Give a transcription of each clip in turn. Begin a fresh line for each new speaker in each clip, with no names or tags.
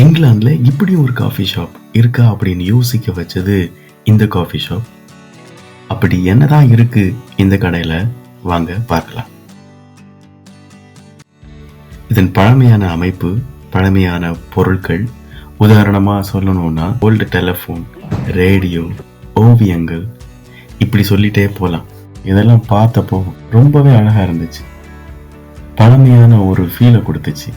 இங்கிலாந்துல இப்படி ஒரு காஃபி ஷாப் இருக்கா அப்படின்னு யோசிக்க வச்சது இந்த காஃபி ஷாப் அப்படி என்னதான் இருக்கு இந்த கடையில? வாங்க பார்க்கலாம். இதன் பழமையான அமைப்பு பழமையான பொருட்கள். உதாரணமா சொல்லணும்னா ஓல்டு டெலிஃபோன் ரேடியோ ஓவியங்கள். இப்படி சொல்லிட்டே போலாம். இதெல்லாம் பார்த்தப்போ ரொம்பவே அழகா இருந்துச்சு. பழமையான ஒரு ஃபீலை கொடுத்துச்சு.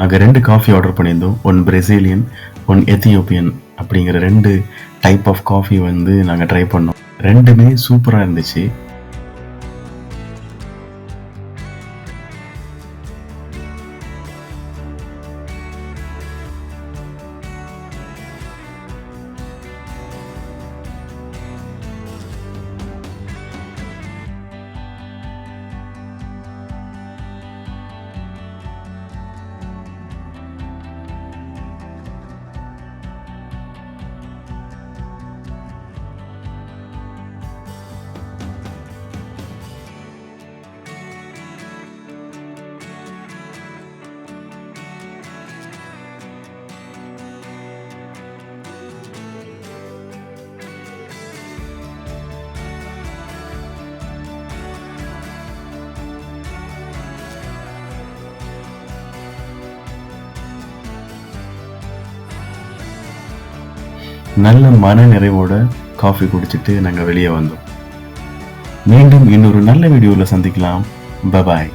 நாங்கள் ரெண்டு காஃபி ஆர்டர் பண்ணியிருந்தோம். ஒன் பிரேசிலியன் ஒன் எத்தியோப்பியன் அப்படிங்கிற ரெண்டு டைப் ஆஃப் காஃபி வந்து நாங்கள் ட்ரை பண்ணோம். ரெண்டுமே சூப்பராக இருந்துச்சு. நல்ல மன நிறைவோட காஃபி குடிச்சிட்டு நாங்கள் வெளியே வந்தோம். மீண்டும் இன்னொரு நல்ல வீடியோவில் சந்திக்கலாம். பபாய்